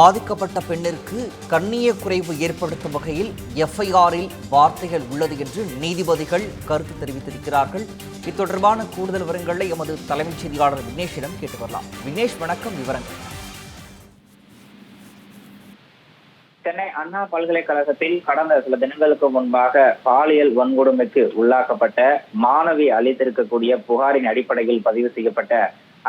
பாதிக்கப்பட்ட பெண்ணிற்கு கண்ணிய குறைவு ஏற்படுத்தும் வகையில் எஃப்ஐஆரில் வார்த்தைகள் உள்ளது என்று நீதிபதிகள் கருத்து தெரிவித்திருக்கிறார்கள். இது தொடர்பான கூடுதல் விவரங்களை எமது தலைமைச் செய்தியாளர் விக்னேஷிடம் கேட்டு வரலாம். விக்னேஷ் வணக்கம். விவரங்கள். சென்னை அண்ணா பல்கலைக்கழகத்தில் கடந்த சில தினங்களுக்கு முன்பாக பாலியல் வன்கொடுமைக்கு உள்ளாக்கப்பட்ட மாணவி அளித்திருக்கக்கூடிய புகாரின் அடிப்படையில் பதிவு செய்யப்பட்ட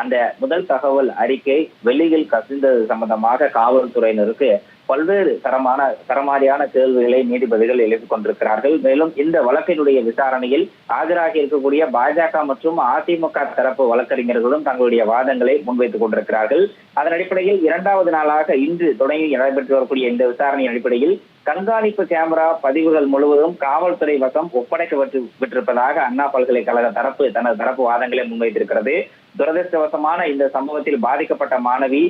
அந்த முதல் தகவல் அறிக்கை வெளியில் கசிந்தது சம்பந்தமாக காவல்துறையினருக்கு பல்வேறு தரமான தரமாரியான கேள்விகளை நீதிபதிகள் எழுப்பிக் கொண்டிருக்கிறார்கள். மேலும் இந்த வழக்கினுடைய விசாரணையில் ஆஜராகி இருக்கக்கூடிய பாஜக மற்றும் அதிமுக தரப்பு வழக்கறிஞர்களும் தங்களுடைய வாதங்களை முன்வைத்துக் கொண்டிருக்கிறார்கள். அதன் அடிப்படையில் இரண்டாவது நாளாக இன்று தொடங்கி நடைபெற்று வரக்கூடிய இந்த விசாரணையின் அடிப்படையில் கண்காணிப்பு கேமரா பதிவுகள் முழுவதும் காவல்துறை வசம் ஒப்படைக்கப்பட்டு விட்டிருப்பதாக அண்ணா பல்கலைக்கழக தரப்பு தனது தரப்பு வாதங்களை முன்வைத்திருக்கிறது. துரதிருஷ்டவசமான இந்த சம்பவத்தில் பாதிக்கப்பட்ட மாணவி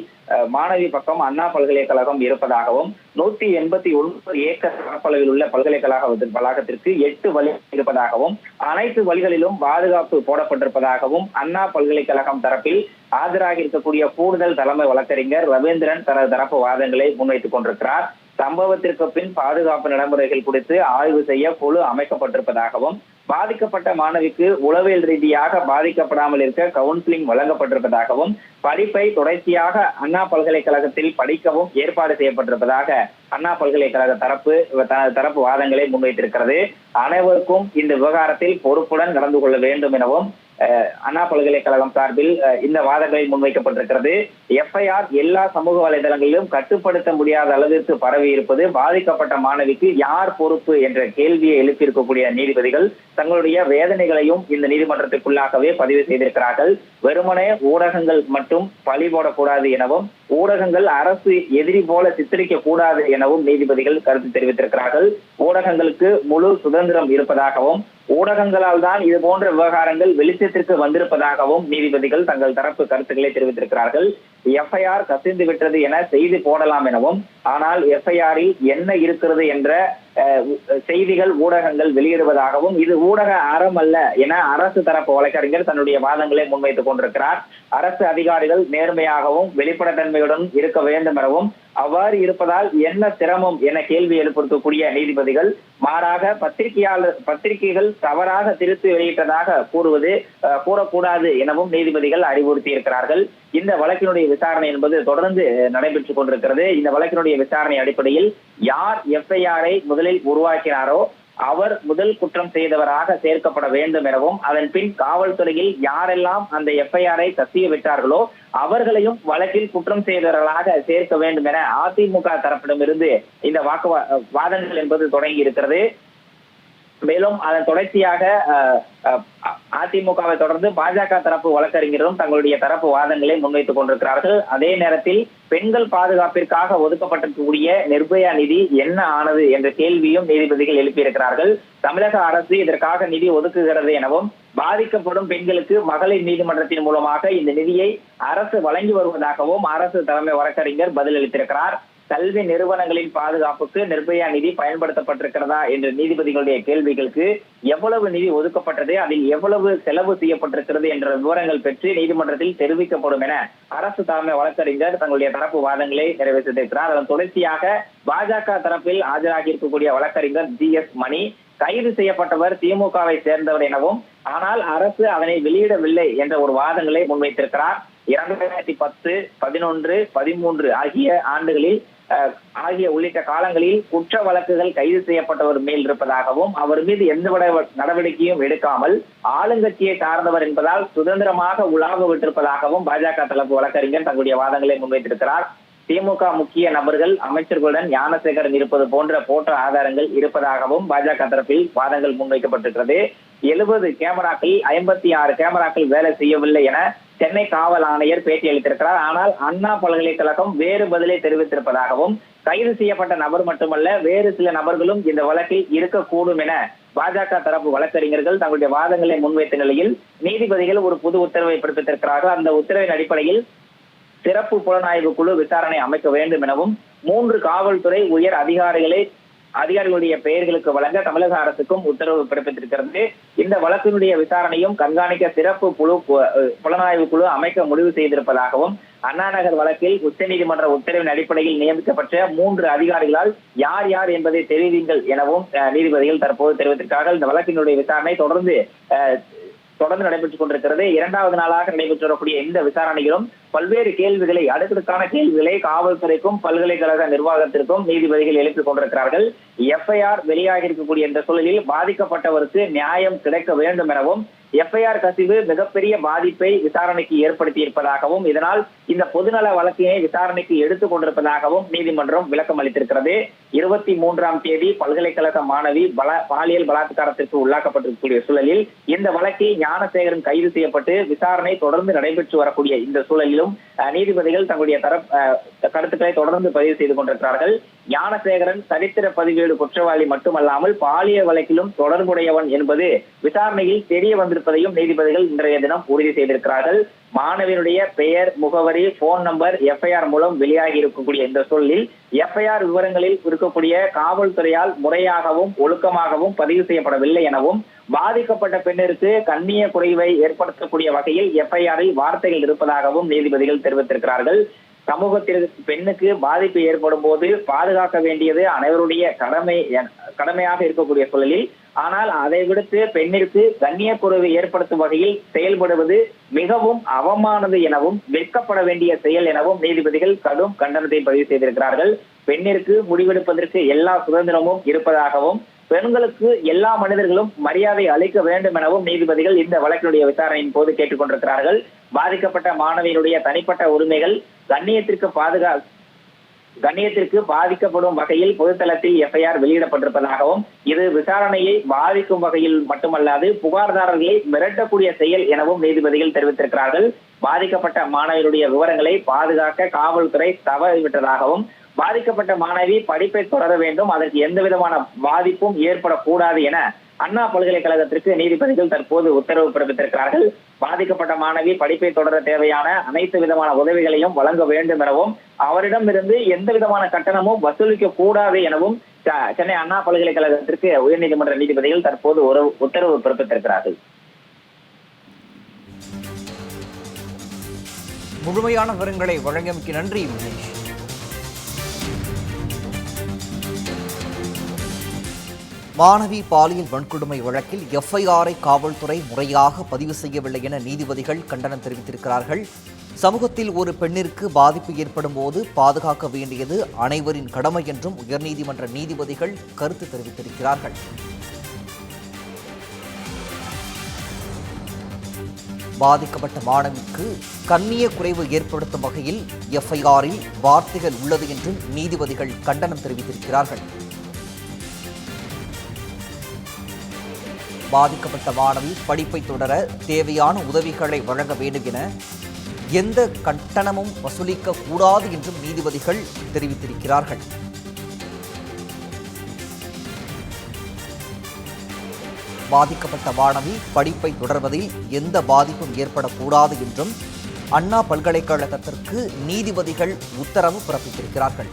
மாணவி பக்கம் அண்ணா பல்கலைக்கழகம் இருப்பதாகவும் நூத்தி எண்பத்தி ஒன்பது ஏக்கர் பரப்பளவில் உள்ள பல்கலைக்கழக வளாகத்திற்கு எட்டு வழி இருப்பதாகவும் அனைத்து வழிகளிலும் பாதுகாப்பு போடப்பட்டிருப்பதாகவும் அண்ணா பல்கலைக்கழகம் தரப்பில் ஆஜராகி இருக்கக்கூடிய கூடுதல் தலைமை வழக்கறிஞர் ரவீந்திரன் தனது தரப்பு வாதங்களை முன்வைத்துக் கொண்டிருக்கிறார். சம்பவத்திற்கு பின் பாதுகாப்பு நடைமுறைகள் குறித்து ஆய்வு செய்ய குழு அமைக்கப்பட்டிருப்பதாகவும் பாதிக்கப்பட்ட மாணவிக்கு உளவியல் ரீதியாக பாதிக்கப்படாமல் இருக்க கவுன்சிலிங் வழங்கப்பட்டிருப்பதாகவும் படிப்பை தொடர்ச்சியாக அண்ணா பல்கலைக்கழகத்தில் படிக்கவும் ஏற்பாடு செய்யப்பட்டிருப்பதாக அண்ணா பல்கலைக்கழக தரப்பு தனது தரப்பு வாதங்களை முன்வைத்திருக்கிறது. அனைவருக்கும் இந்த விவகாரத்தில் பொறுப்புடன் நடந்து கொள்ள வேண்டும் எனவும் அண்ணா பல்கலைக்கழகம் சார்பில் இந்த வாதங்களை முன்வைக்கப்பட்டிருக்கிறது. எஃப்ஐஆர் எல்லா சமூக வலைதளங்களிலும் கட்டுப்படுத்த முடியாத அளவிற்கு பரவி இருப்பது பாதிக்கப்பட்ட மாணவிக்கு யார் பொறுப்பு என்ற கேள்வியை எழுப்பியிருக்கக்கூடிய நீதிபதிகள் தங்களுடைய வேதனைகளையும் இந்த நீதிமன்றத்திற்குள்ளாகவே பதிவு செய்திருக்கிறார்கள். வெறுமனே ஊடகங்கள் மட்டும் பழி போடக்கூடாது எனவும் ஊடகங்கள் அரசு எதிரி போல சித்தரிக்க கூடாது எனவும் நீதிபதிகள் கருத்து தெரிவித்திருக்கிறார்கள். ஊடகங்களுக்கு முழு சுதந்திரம் இருப்பதாகவும் ஊடகங்களால் தான் இது போன்ற விவகாரங்கள் வெளிச்சத்திற்கு வந்திருப்பதாகவும் நீதிபதிகள் தங்கள் தரப்பு கருத்துக்களை தெரிவித்திருக்கிறார்கள். எஃப்ஐஆர் கசிந்து விட்டது என செய்தி போடலாம் எனவும் ஆனால் எஃப்ஐஆரில் என்ன இருக்கிறது என்ற செய்திகள் ஊடகங்கள் வெளியிடுவதாகவும் இது ஊடக அறம் அல்ல என அரசு தரப்பு வழக்கறிஞர் தன்னுடைய வாதங்களை முன்வைத்துக் கொண்டிருக்கிறார். அரசு அதிகாரிகள் நேர்மையாகவும் வெளிப்படைத்தன்மையுடன் இருக்க வேண்டும் எனவும் அவ்வாறு இருப்பதால் என்ன சிரமம் என கேள்வி எழுப்பக்கூடிய நீதிபதிகள் மாறாக பத்திரிகையாளர் பத்திரிகைகள் தவறாக திருத்தி வெளியிட்டதாக கூறுவது அஹ், கூறக்கூடாது எனவும் நீதிபதிகள் அறிவுறுத்தி இருக்கிறார்கள் இந்த வழக்கினுடைய விசாரணை என்பது தொடர்ந்து நடைபெற்றுக் கொண்டிருக்கிறது. இந்த வழக்கினுடைய விசாரணை அடிப்படையில் யார் எஃப்ஐஆரை முதலில் உருவாக்கினாரோ அவர் முதல் குற்றம் செய்தவராக சேர்க்கப்பட வேண்டும் எனவும் அதன் பின் காவல்துறையில் யாரெல்லாம் அந்த எஃப்ஐஆரை கசிய விட்டார்களோ அவர்களையும் வழக்கில் குற்றம் செய்தவர்களாக சேர்க்க வேண்டும் என அதிமுக தரப்பிடமிருந்து இந்த வாக்கு வாதங்கள் என்பது தொடங்கி இருக்கிறது. மேலும் அதன் தொடர்ச்சியாக அதிமுகவை தொடர்ந்து பாஜக தரப்பு வழக்கறிஞரும் தங்களுடைய தரப்பு வாதங்களை முன்வைத்துக் கொண்டிருக்கிறார்கள். அதே நேரத்தில் பெண்கள் பாதுகாப்பிற்காக ஒதுக்கப்பட்டிருக்கக்கூடிய நிர்பயா நிதி என்ன ஆனது என்ற கேள்வியும் நீதிபதிகள் எழுப்பியிருக்கிறார்கள். தமிழக அரசு இதற்காக நிதி ஒதுக்குகிறது எனவும் பாதிக்கப்படும் பெண்களுக்கு மகளிர் நீதிமன்றத்தின் மூலமாக இந்த நிதியை அரசு வழங்கி வருவதாகவும் அரசு தலைமை வழக்கறிஞர் பதிலளித்திருக்கிறார். கல்வி நிறுவனங்களின் பாதுகாப்புக்கு நிர்பயா நிதி பயன்படுத்தப்பட்டிருக்கிறதா என்ற நீதிபதிகளுடைய கேள்விகளுக்கு எவ்வளவு நிதி ஒதுக்கப்பட்டது அதில் எவ்வளவு செலவு செய்யப்பட்டிருக்கிறது என்ற விவரங்கள் பெற்று நீதிமன்றத்தில் தெரிவிக்கப்படும் என அரசு தலைமை வழக்கறிஞர் தங்களுடைய தரப்பு வாதங்களை நிறைவேற்றியிருக்கிறார் அதன் தொடர்ச்சியாக பாஜக தரப்பில் ஆஜராகி இருக்கக்கூடிய வழக்கறிஞர் ஜி எஸ் மணி கைது செய்யப்பட்டவர் திமுகவை சேர்ந்தவர் எனவும் ஆனால் அரசு அதனை வெளியிடவில்லை என்ற ஒரு வாதங்களை முன்வைத்திருக்கிறார். இரண்டாயிரத்தி பத்து பதினொன்று பதிமூன்று ஆகிய ஆண்டுகளில் ஆகிய உள்ளிட்ட காலங்களில் குற்ற வழக்குகள் கைது செய்யப்பட்டவர் மேல் இருப்பதாகவும் அவர் மீது எந்த நடவடிக்கையும் எடுக்காமல் ஆளுங்கட்சியை சார்ந்தவர் என்பதால் சுதந்திரமாக உலாவ விட்டிருப்பதாகவும் பாஜக தரப்பு வழக்கறிஞர் தங்களுடைய வாதங்களை முன்வைத்திருக்கிறார். திமுக முக்கிய நபர்கள் அமைச்சர்களுடன் ஞானசேகரன் இருப்பது போன்ற போன்ற ஆதாரங்கள் இருப்பதாகவும் பாஜக தரப்பில் வாதங்கள் முன்வைக்கப்பட்டிருக்கிறது. எழுபது கேமராக்கள் ஐம்பத்தி ஆறு கேமராக்கள் வேலை செய்யவில்லை என சென்னை காவல் ஆணையர் பேட்டி அளித்திருக்கிறார். ஆனால் அண்ணா பல்கலைக்கழகம் வேறு பதிலை தெரிவித்திருப்பதாகவும் கைது செய்யப்பட்ட நபர் மட்டுமல்ல வேறு சில நபர்களும் இந்த வழக்கில் இருக்கக்கூடும் என பாஜக தரப்பு வழக்கறிஞர்கள் தங்களுடைய வாதங்களை முன்வைத்த நிலையில் நீதிபதிகள் ஒரு புது உத்தரவை பிறப்பித்திருக்கிறார்கள். அந்த உத்தரவின் அடிப்படையில் சிறப்பு புலனாய்வு குழு விசாரணை அமைக்க வேண்டும் எனவும் மூன்று காவல்துறை உயர் அதிகாரிகளை அதிகாரிகளுடைய பெயர்களுக்கு வழங்க தமிழக அரசுக்கும் உத்தரவு பிறப்பித்திருக்கிறது. இந்த வழக்கினுடைய விசாரணையும் கண்காணிக்க சிறப்பு குழு அஹ், புலனாய்வு குழு அமைக்க முடிவு செய்திருப்பதாகவும் அண்ணா நகர் வழக்கில் உச்சநீதிமன்ற உத்தரவின் அடிப்படையில் நியமிக்கப்பட்ட மூன்று அதிகாரிகளால் யார் யார் என்பதை தெரிவிங்கள் எனவும் அஹ், நீதிபதிகள் தற்போது தெரிவித்திருக்கிறார்கள். இந்த வழக்கினுடைய விசாரணை தொடர்ந்து அஹ், தொடர்ந்து நடைபெற்றுக் கொண்டிருக்கிறது. இரண்டாவது நாளாக நடைபெற்று வரக்கூடிய இந்த விசாரணையிலும் பல்வேறு கேள்விகளை அடுக்கடுக்கான கேள்விகளை காவல்துறைக்கும் பல்கலைக்கழக நிர்வாகத்திற்கும் நீதிபதிகள் எழுப்பிக் கொண்டிருக்கிறார்கள். எஃப்ஐஆர் வெளியாகி இருக்கக்கூடிய இந்த சூழலில் பாதிக்கப்பட்டவருக்கு நியாயம் கிடைக்க வேண்டும் எனவும் எஃப்ஐஆர் கசிவு மிகப்பெரிய பாதிப்பை விசாரணைக்கு ஏற்படுத்தி இருப்பதாகவும் இதனால் இந்த பொதுநல வழக்கினை விசாரணைக்கு எடுத்துக் கொண்டிருப்பதாகவும் நீதிமன்றம் விளக்கம் அளித்திருக்கிறது. இருபத்தி மூன்றாம் தேதி பல்கலைக்கழக மாணவி பல பாலியல் பலாத்காரத்திற்கு உள்ளாக்கப்பட்டிருக்கக்கூடிய சூழலில் இந்த வழக்கை ஞானசேகரன் கைது செய்யப்பட்டு விசாரணை தொடர்ந்து நடைபெற்று வரக்கூடிய இந்த சூழலிலும் நீதிபதிகள் தங்களுடைய தரப் அஹ், கருத்துக்களை தொடர்ந்து பதிவு செய்து கொண்டிருக்கிறார்கள். ஞானசேகரன் சரித்திர பதிவேடு குற்றவாளி மட்டுமல்லாமல் பாலியல் வழக்கிலும் தொடர்புடையவன் என்பது விசாரணையில் தெரிய வந்திருப்பதையும் நீதிபதிகள் இன்றைய தினம் உறுதி செய்திருக்கிறார்கள். மாணவனுடைய பெயர் முகவரி போன் நம்பர் எஃப்ஐஆர் மூலம் வெளியாகி இருக்கக்கூடிய இந்த சொல்லில் எஃப்ஐஆர் விவரங்களில் இருக்கக்கூடிய காவல்துறையால் முறையாகவும் ஒழுக்கமாகவும் பதிவு செய்யப்படவில்லை எனவும் பாதிக்கப்பட்ட பெண்ணிற்கு கண்ணிய குறைவை ஏற்படுத்தக்கூடிய வகையில் எஃப்ஐஆரில் வார்த்தைகள் இருப்பதாகவும் நீதிபதிகள் தெரிவித்திருக்கிறார்கள். சமூகத்திற்கு பெண்ணுக்கு பாதிப்பு ஏற்படும் போது பாதுகாக்க வேண்டியது அனைவருடைய கடமை கடமையாக இருக்கக்கூடிய சூழலில். ஆனால் அதை விடுத்து பெண்ணிற்கு கண்ணிய குறைவு ஏற்படுத்தும் வகையில் செயல்படுவது மிகவும் அவமானது எனவும் வெட்கப்பட வேண்டிய செயல் எனவும் நீதிபதிகள் கடும் கண்டனத்தை பதிவு செய்திருக்கிறார்கள். பெண்ணிற்கு முடிவெடுப்பதற்கு எல்லா சுதந்திரமும் இருப்பதாகவும் பெண்களுக்கு எல்லா மனிதர்களும் மரியாதை அளிக்க வேண்டும் எனவும் நீதிபதிகள் இந்த வழக்கினுடைய விசாரணையின் போது கேட்டுக்கொண்டிருக்கிறார்கள். பாதிக்கப்பட்ட மாணவியினுடைய தனிப்பட்ட உரிமைகள் கண்ணியத்திற்கு பாதுகா கண்ணியத்திற்கு பாதிக்கப்படும் வகையில் பொதுத்தளத்தில் எஃப்ஐஆர் வெளியிடப்பட்டிருப்பதாகவும் இது விசாரணையை பாதிக்கும் வகையில் மட்டுமல்லாது புகார்தாரர்களை மிரட்டக்கூடிய செயல் எனவும் நீதிபதிகள் தெரிவித்திருக்கிறார்கள். பாதிக்கப்பட்ட மாணவியருடைய விவரங்களை பாதுகாக்க காவல்துறை தவறிவிட்டதாகவும் பாதிக்கப்பட்ட மாணவி படிப்பை தொடர வேண்டும். அதற்கு எந்த விதமான பாதிப்பும் ஏற்படக்கூடாது என அண்ணா பல்கலைக்கழகத்திற்கு நீதிபதிகள் தற்போது உத்தரவு பிறப்பித்திருக்கிறார்கள். பாதிக்கப்பட்ட மாணவி படிப்பை தொடர தேவையான அனைத்து விதமான உதவிகளையும் வழங்க வேண்டும் எனவும் அவரிடமிருந்து எந்த விதமான கட்டணமும் வசூலிக்க கூடாது எனவும் சென்னை அண்ணா பல்கலைக்கழகத்திற்கு உயர்நீதிமன்ற நீதிபதிகள் தற்போது ஒரு உத்தரவு பிறப்பித்திருக்கிறார்கள். முழுமையான விவரங்களை வழங்கியமைக்கு நன்றி மகேஷ். மாணவி பாலியல் வன்கொடுமை வழக்கில் எஃப்ஐஆரை காவல்துறை முறையாக பதிவு செய்யவில்லை என நீதிபதிகள் கண்டனம் தெரிவித்திருக்கிறார்கள். சமூகத்தில் ஒரு பெண்ணிற்கு பாதிப்பு ஏற்படும் போது பாதுகாக்க வேண்டியது அனைவரின் கடமை என்றும் உயர்நீதிமன்ற நீதிபதிகள் கருத்து தெரிவித்திருக்கிறார்கள். பாதிக்கப்பட்ட மாணவிக்கு கண்ணிய குறைவு ஏற்படுத்தும் வகையில் எஃப்ஐஆரில் வார்த்தைகள் உள்ளது என்றும் நீதிபதிகள் கண்டனம் தெரிவித்திருக்கிறார்கள். பாதிக்கப்பட்ட மாணவி படிப்பை தொடர தேவையான உதவிகளை வழங்க வேண்டும் என எந்த கட்டணமும் வசூலிக்க கூடாது என்றும் நீதிபதிகள் தெரிவித்திருக்கிறார்கள். பாதிக்கப்பட்ட மாணவி படிப்பை தொடர்வதில் எந்த பாதிப்பும் ஏற்படக்கூடாது என்றும் அண்ணா பல்கலைக்கழகத்திற்கு நீதிபதிகள் உத்தரவு பிறப்பித்திருக்கிறார்கள்.